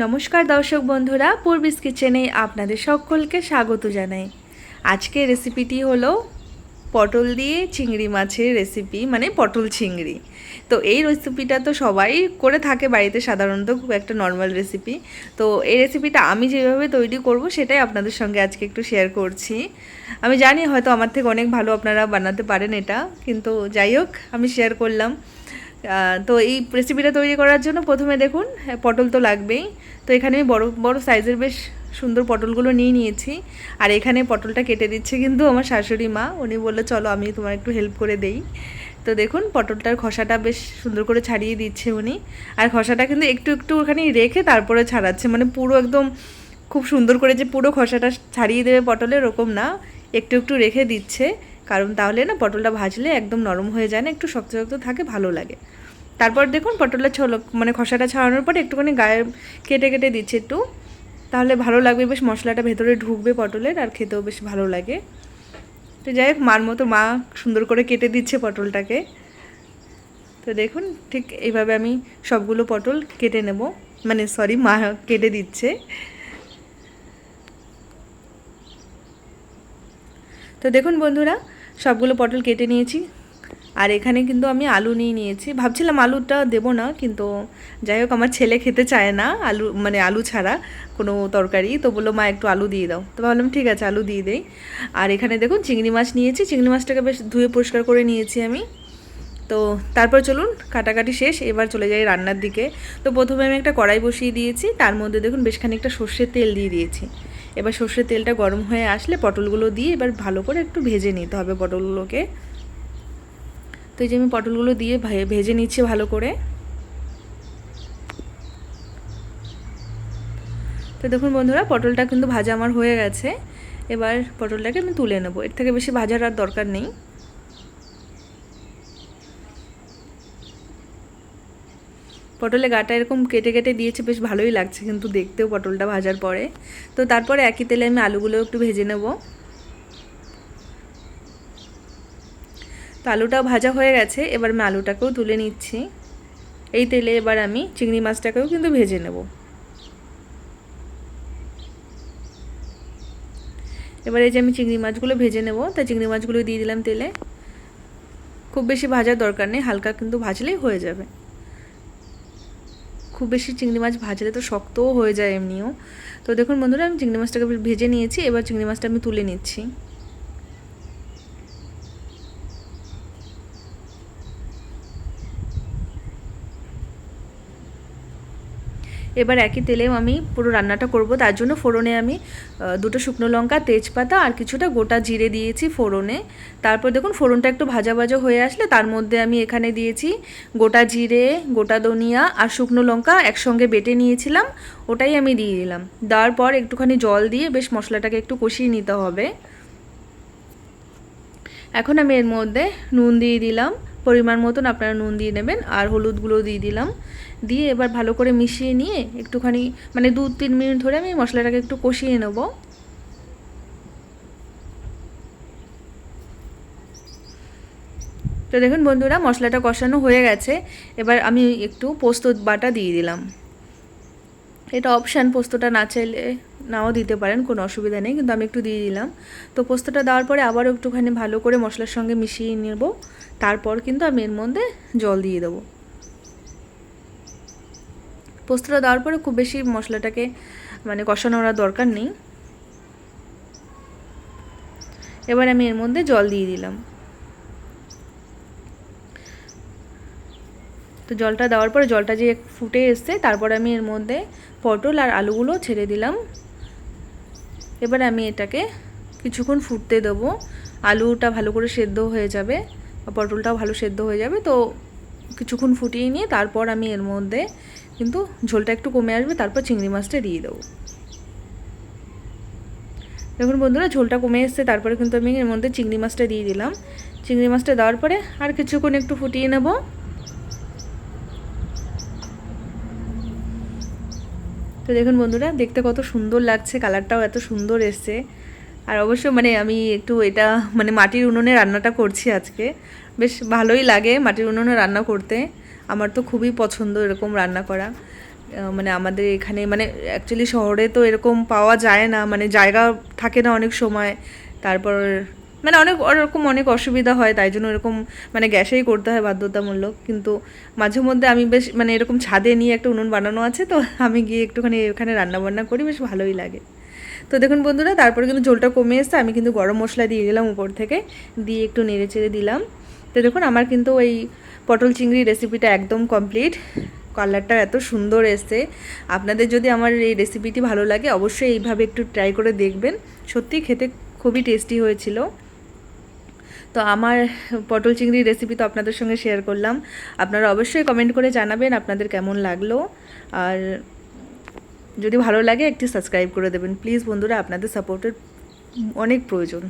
নমস্কার দর্শক বন্ধুরা, পূর্বিস কিচেনে আপনাদের সকলকে স্বাগত জানাই। আজকের রেসিপিটি হলো পটল দিয়ে চিংড়ি মাছের রেসিপি মানে পটল চিংড়ি। তো এই রেসিপিটা তো সবাই করে থাকে বাড়িতে, সাধারণত খুব একটা নর্মাল রেসিপি। তো এই রেসিপিটা আমি যেভাবে তৈরি করব, সেটাই আপনাদের সঙ্গে আজকে একটু শেয়ার করছি। আমি জানি হয়তো আমার থেকে অনেক ভালো আপনারা বানাতে পারেন এটা, কিন্তু যাই হোক, আমি শেয়ার করলাম। তো এই রেসিপিটা তৈরি করার জন্য প্রথমে দেখুন পটল তো লাগবেই। তো এখানে আমি বড় বড় সাইজের বেশ সুন্দর পটলগুলো নিয়ে নিয়েছি। আর এখানে পটলটা কেটে দিচ্ছে কিন্তু আমার শাশুড়ি মা। উনি বলল, চলো আমি তোমার একটু হেল্প করে দেই। তো দেখুন, পটলটার খসাটা বেশ সুন্দর করে ছাড়িয়ে দিচ্ছে উনি। আর খসাটা কিন্তু একটু একটু ওখানে রেখে তারপরে ছাড়াচ্ছে। মানে পুরো একদম খুব সুন্দর করে যে পুরো খসাটা ছাড়িয়ে দেবে পটলের এরকম না। একটু একটু রেখে দিচ্ছে। কারণ তাহলে না পটলটা ভাজলে একদম নরম হয়ে যায় না, একটু শক্ত শক্ত থাকে, ভালো লাগে। তারপর দেখুন পটলটা ছলো মানে খসাটা ছাড়ানোর পরে একটুখানি গায়ে কেটে কেটে দিচ্ছে একটু। তাহলে ভালো লাগবে, বেশ মশলাটা ভেতরে ঢুকবে পটলের আর খেতেও বেশ ভালো লাগে। তো যাই হোক, মার মতো মা সুন্দর করে কেটে দিচ্ছে পটলটাকে। তো দেখুন ঠিক এইভাবে আমি সবগুলো পটল কেটে নেব মানে সরি মা কেটে দিচ্ছে। তো দেখুন বন্ধুরা সবগুলো পটল কেটে নিয়েছি। আর এখানে কিন্তু আমি আলু নিয়ে নিয়েছি। ভাবছিলাম আলুটা দেবো না, কিন্তু যাই হোক, আমার ছেলে খেতে চায় না আলু মানে আলু ছাড়া কোনো তরকারি। তো বলল, মা, একটু আলু দিয়ে দাও। তো ভাবলাম, ঠিক আছে, আলু দিয়ে দেই। আর এখানে দেখুন, চিংড়ি মাছ নিয়েছি। চিংড়ি মাছটাকে বেশ ধুয়ে পরিষ্কার করে নিয়েছি আমি। তো তারপর চলুন, কাটাকাটি শেষ। এবার চলে যাই রান্নার দিকে। তো প্রথমে আমি একটা কড়াই বসিয়ে দিয়েছি। তার মধ্যে দেখুন, বেশ খানিকটা সর্ষের তেল দিয়ে দিয়েছি। এবার সর্ষের তেলটা গরম হয়ে আসলে পটলগুলো দিয়ে এবার ভালো করে একটু ভেজে নিতে হবে পটলগুলোকে। তো এই যে আমি পটলগুলো দিয়ে ভেজে নিচ্ছি ভালো করে। তো দেখুন বন্ধুরা, পটলটা কিন্তু ভাজা আমার হয়ে গেছে। এবার পটলটাকে আমি তুলে নেব। এর থেকে বেশি ভাজার আর দরকার নেই। পটলে গাটা এরকম কেটে কেটে দিয়েছে, বেশ ভালোই লাগছে কিন্তু দেখতেও পটলটা ভাজার পরে। তো তারপরে একই তেলে আমি আলুগুলো একটু ভেজে নেব। তো আলুটাও ভাজা হয়ে গেছে, এবার আমি আলুটাকেও তুলে নিচ্ছি। এই তেলে এবার আমি চিংড়ি মাছটাকেও কিন্তু ভেজে নেব। এবার এই যে আমি চিংড়ি মাছগুলো ভেজে নেব, তা চিংড়ি মাছগুলো দিয়ে দিলাম তেলে। খুব বেশি ভাজার দরকার নেই, হালকা কিন্তু ভাজলেই হয়ে যাবে। খুব বেশি চিংড়ি মাছ ভাজলে তো শক্তও হয়ে যায় এমনিও। তো দেখুন বন্ধুরা, আমি চিংড়ি মাছটাকে ভেজে নিয়েছি, এবার চিংড়ি মাছটা আমি তুলে নিচ্ছি। এবার একই তেলেও আমি পুরো রান্নাটা করব। তার জন্য ফোড়নে আমি দুটো শুকনো লঙ্কা, তেজপাতা আর কিছুটা গোটা জিরে দিয়েছি ফোড়নে। তারপর দেখুন ফোড়নটা একটু ভাজা ভাজা হয়ে আসলে তার মধ্যে আমি এখানে দিয়েছি গোটা জিরে, গোটা ধনিয়া আর শুকনো লঙ্কা একসঙ্গে বেটে নিয়েছিলাম, ওটাই আমি দিয়ে দিলাম। দেওয়ার পর একটুখানি জল দিয়ে বেশ মশলাটাকে একটু কষিয়ে নিতে হবে। এখন আমি এর মধ্যে নুন দিয়ে দিলাম। পরিমাণ মতন আপনারা নুন দিয়ে নেবেন আর হলুদগুলো দিয়ে দিলাম। দিয়ে এবার ভালো করে মিশিয়ে নিয়ে একটুখানি মানে দু তিন মিনিট ধরে আমি মশলাটাকে একটু কষিয়ে নেব। তো দেখুন বন্ধুরা, মশলাটা কষানো হয়ে গেছে। এবার আমি একটু পোস্ত বাটা দিয়ে দিলাম। এটা অপশান পোস্তটা না চাইলে নাও দিতে পারেন, কোনো অসুবিধা নেই, কিন্তু আমি একটু দিয়ে দিলাম। তো পোস্তটা দেওয়ার পরে আবারও একটুখানি ভালো করে মশলার সঙ্গে মিশিয়ে নেব, তারপর কিন্তু আমি এর মধ্যে জল দিয়ে দেবো। পোস্তটা দেওয়ার পরে খুব বেশি মশলাটাকে মানে কষানোর দরকার নেই। এবার আমি এর মধ্যে জল দিয়ে দিলাম। তো জলটা দেওয়ার পরে জলটা যে ফুটে এসছে, তারপর আমি এর মধ্যে পটল আর আলুগুলো ছেড়ে দিলাম। এবার আমি এটাকে কিছুক্ষণ ফুটতে দেবো। আলুটা ভালো করে সেদ্ধ হয়ে যাবে পটলটাও ভালো সেদ্ধ হয়ে যাবে, তো কিছুক্ষণ ফুটিয়ে নিয়ে তারপর আমি এর মধ্যে কিন্তু ঝোলটা একটু কমে আসবে, তারপর চিংড়ি মাছটা দিয়ে দেবো। দেখুন বন্ধুরা, ঝোলটা কমে এসছে, তারপরে কিন্তু আমি এর মধ্যে চিংড়ি মাছটা দিয়ে দিলাম। চিংড়ি মাছটা দেওয়ার পরে আর কিছুক্ষণ একটু ফুটিয়ে নেব। তো দেখুন বন্ধুরা, দেখতে কত সুন্দর লাগছে, কালারটাও এত সুন্দর এসছে। আর অবশ্য মানে আমি একটু এটা মানে মাটির উনুনে রান্নাটা করছি আজকে। বেশ ভালোই লাগে মাটির উনুনে রান্না করতে। আমার তো খুবই পছন্দ এরকম রান্না করা। মানে আমাদের এখানে মানে অ্যাকচুয়ালি শহরে তো এরকম পাওয়া যায় না মানে জায়গা থাকে না অনেক সময়। তারপর মানে অনেক ওরকম অনেক অসুবিধা হয়, তাই জন্য এরকম মানে গ্যাসেই করতে হয় বাধ্যতামূলক। কিন্তু মাঝে মধ্যে আমি বেশ মানে এরকম ছাদে নিয়ে একটা উনুন বানানো আছে, তো আমি গিয়ে একটুখানি এখানে রান্না বান্না করি, বেশ ভালোই লাগে। তো দেখুন বন্ধুরা, তারপরে কিন্তু ঝোলটা কমে এসছে, আমি কিন্তু গরম মশলা দিয়ে দিলাম উপর থেকে, দিয়ে একটু নেড়ে চেড়ে দিলাম। তো দেখুন আমার কিন্তু ওই পটল চিংড়ি রেসিপিটা একদম কমপ্লিট কালারটা এত সুন্দর এসছে। আপনাদের যদি আমার এই রেসিপিটি ভালো লাগে, অবশ্যই এইভাবে একটু ট্রাই করে দেখবেন। সত্যি খেতে খুবই টেস্টি হয়েছিল। তো আমার পটল চিংড়ির রেসিপি তো আপনাদের সঙ্গে শেয়ার করলাম। আপনারা অবশ্যই কমেন্ট করে জানাবেন আপনাদের কেমন লাগল। আর যদি ভালো লাগে একটি সাবস্ক্রাইব করে দেবেন। প্লিজ বন্ধুরা, আপনাদের সাপোর্টের অনেক প্রয়োজন।